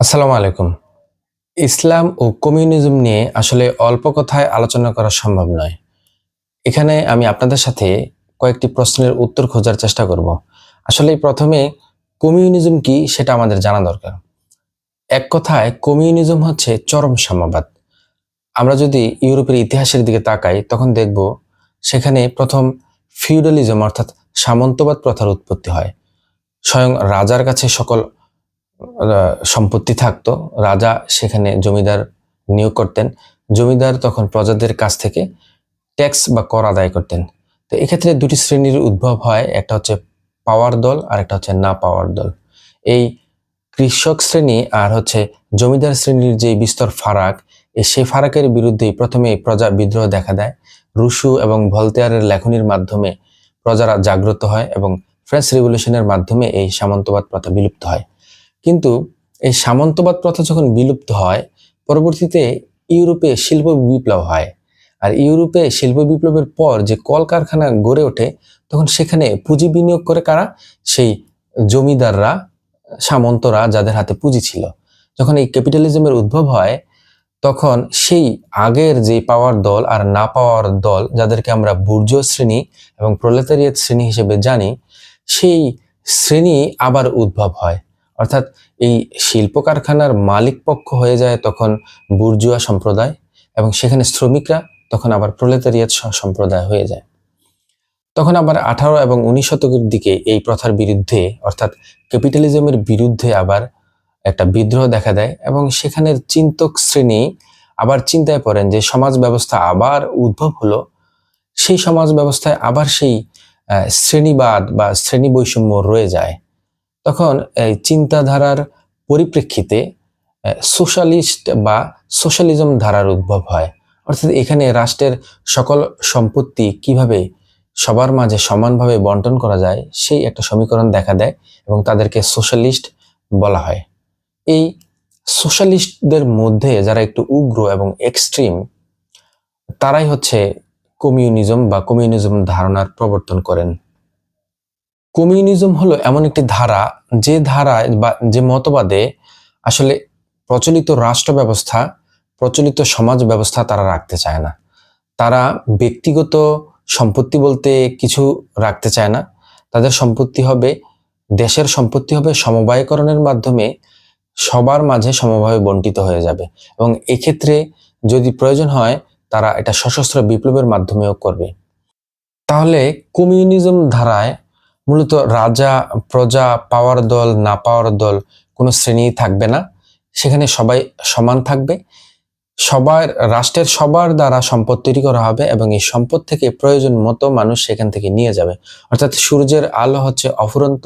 আসসালামু আলাইকুম। ইসলাম ও কমিউনিজম নিয়ে আসলে অল্প কথায় আলোচনা করা সম্ভব নয়। এখানে আমি আপনাদের সাথে কয়েকটি প্রশ্নের উত্তর খোঁজার চেষ্টা করব। আসলে প্রথমে, কমিউনিজম কি সেটা আমাদের জানা দরকার। এক কথায়, কমিউনিজম হচ্ছে চরম সাম্যবাদ। আমরা যদি ইউরোপের ইতিহাসের দিকে তাকাই, তখন দেখব সেখানে প্রথম ফিউডালিজম অর্থাৎ সামন্তবাদ প্রথার উৎপত্তি হয়। স্বয়ং রাজার কাছে সকল সম্পত্তি থাকতো। রাজা সেখানে জমিদার নিয়োগ করতেন। জমিদার তখন প্রজাদের কাছ থেকে ট্যাক্স বা কর আদায় করতেন। তো এক্ষেত্রে দুটি শ্রেণির উদ্ভব হয়, একটা হচ্ছে পাওয়ার দল আর একটা হচ্ছে না পাওয়ার দল। এই কৃষক শ্রেণি আর হচ্ছে জমিদার শ্রেণির যে বিস্তর ফারাক সেই ফারাকের বিরুদ্ধেই প্রথমে প্রজা বিদ্রোহ দেখা দেয়। রুশু এবং ভলতেয়ারের লেখনির মাধ্যমে প্রজারা জাগ্রত হয় এবং ফ্রেঞ্চ রেভলিউশনের মাধ্যমে এই সামন্তবাদ প্রথা বিলুপ্ত হয়। কিন্তু এই সামন্তবাদ প্রথা যখন বিলুপ্ত হয়, পরবর্তীতে ইউরোপে শিল্প বিপ্লব হয়। আর ইউরোপে শিল্প বিপ্লবের পর যে কলকারখানা গড়ে ওঠে, তখন সেখানে পুঁজি বিনিয়োগ করে কারা? সেই জমিদাররা, সামন্তরা যাদের হাতে পুঁজি ছিল। যখন এই ক্যাপিটালিজমের উদ্ভব হয়, তখন সেই আগের যে পাওয়ার দল আর না পাওয়ার দল, যাদেরকে আমরা বুর্জ শ্রেণি এবং প্রলেতারিয়েত শ্রেণি হিসেবে জানি, সেই শ্রেণি আবার উদ্ভব হয়। অর্থাৎ এই শিল্প কারখানার মালিক পক্ষ হয়ে যায় তখন বুর্জুয়া সম্প্রদায় এবং সেখানে শ্রমিকরা তখন আবার প্রলেতারিয়াত সম্প্রদায় হয়ে যায়। তখন আবার আঠারো এবং উনিশ শতকের দিকে এই প্রথার বিরুদ্ধে অর্থাৎ ক্যাপিটালিজমের বিরুদ্ধে আবার একটা বিদ্রোহ দেখা দেয় এবং সেখানের চিন্তক শ্রেণি আবার চিন্তায় পড়েন যে সমাজ ব্যবস্থা আবার উদ্ভব হলো। সেই সমাজ ব্যবস্থায় আবার সেই শ্রেণীবাদ বা শ্রেণি বৈষম্য রয়ে যায়। তখন, এই চিন্তাধারার পরিপ্রেক্ষিতে সোশ্যালিস্ট বা সোশ্যালিজম ধারার উদ্ভব হয়। অর্থাৎ এখানে রাষ্ট্রের সকল সম্পত্তি কীভাবে সবার মাঝে সমানভাবে বন্টন করা যায়, সেই একটা সমীকরণ দেখা দেয় এবং তাদেরকে সোশ্যালিস্ট বলা হয়। এই সোশ্যালিস্টদের মধ্যে যারা একটু উগ্র এবং এক্সট্রিম, তারাই হচ্ছে কমিউনিজম বা কমিউনিজম ধারণার প্রবর্তন করেন। কমিউনিজম হলো এমন একটি ধারা, যে ধারায় বা যে মতবাদে আসলে প্রচলিত রাষ্ট্র ব্যবস্থা, প্রচলিত সমাজ ব্যবস্থা তারা রাখতে চায় না। তারা ব্যক্তিগত সম্পত্তি বলতে কিছু রাখতে চায় না। তাদের সম্পত্তি হবে, দেশের সম্পত্তি হবে সমবায়করণের মাধ্যমে সবার মাঝে সমভাবে বন্টিত হয়ে যাবে। এবং এক্ষেত্রে যদি প্রয়োজন হয়, তারা এটা সশস্ত্র বিপ্লবের মাধ্যমেও করবে। তাহলে কমিউনিজম ধারায় মূলত রাজা, প্রজা, পাওয়ার দল, না পাওয়ার দল কোনো শ্রেণি থাকবে না। সেখানে সবাই সমান থাকবে। সবার, রাষ্ট্রের সবার দ্বারা সম্পদ তৈরি করা হবে এবং এই সম্পদ থেকে প্রয়োজন মতো মানুষ সেখান থেকে নিয়ে যাবে। অর্থাৎ সূর্যের আলো হচ্ছে অফুরন্ত।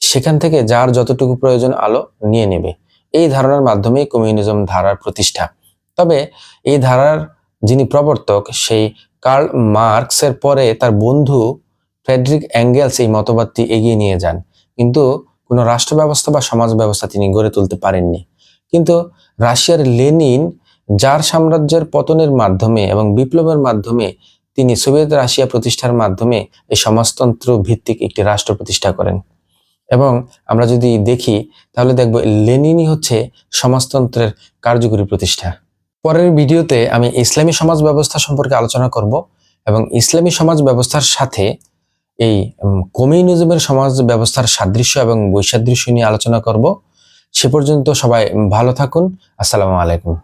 সেখান থেকে যার যতটুকু প্রয়োজন আলো নিয়ে নেবে। এই ধারণার মাধ্যমে কমিউনিজম ধারার প্রতিষ্ঠা। তবে এই ধারার যিনি প্রবর্তক, সেই কার্ল মার্কসের পরে তার বন্ধু ফ্রেডরিক অ্যাঙ্গেলস এই মতবাদটি এগিয়ে নিয়ে যান। কিন্তু কোনো রাষ্ট্র ব্যবস্থা বা সমাজ ব্যবস্থা তিনি গড়ে তুলতে পারেননি। কিন্তু রাশিয়ার লেনিন যার সাম্রাজ্যের পতনের মাধ্যমে এবং বিপ্লবের মাধ্যমে তিনি সোভিয়েত রাশিয়া প্রতিষ্ঠার মাধ্যমে এই সমাজতন্ত্র ভিত্তিক একটি রাষ্ট্র প্রতিষ্ঠা করেন। এবং আমরা যদি দেখি, তাহলে দেখব লেনিনই হচ্ছে সমাজতন্ত্রের কার্যকরী প্রতিষ্ঠা। পরের ভিডিওতে আমি ইসলামী সমাজ ব্যবস্থা সম্পর্কে আলোচনা করব এবং ইসলামী সমাজ ব্যবস্থার সাথে এই কমিউনিজমের সমাজ ব্যবস্থার সাদৃশ্য এবং বৈসাদৃশ্য নিয়ে আলোচনা করব। সে পর্যন্ত সবাই ভালো থাকুন। আসসালামু আলাইকুম।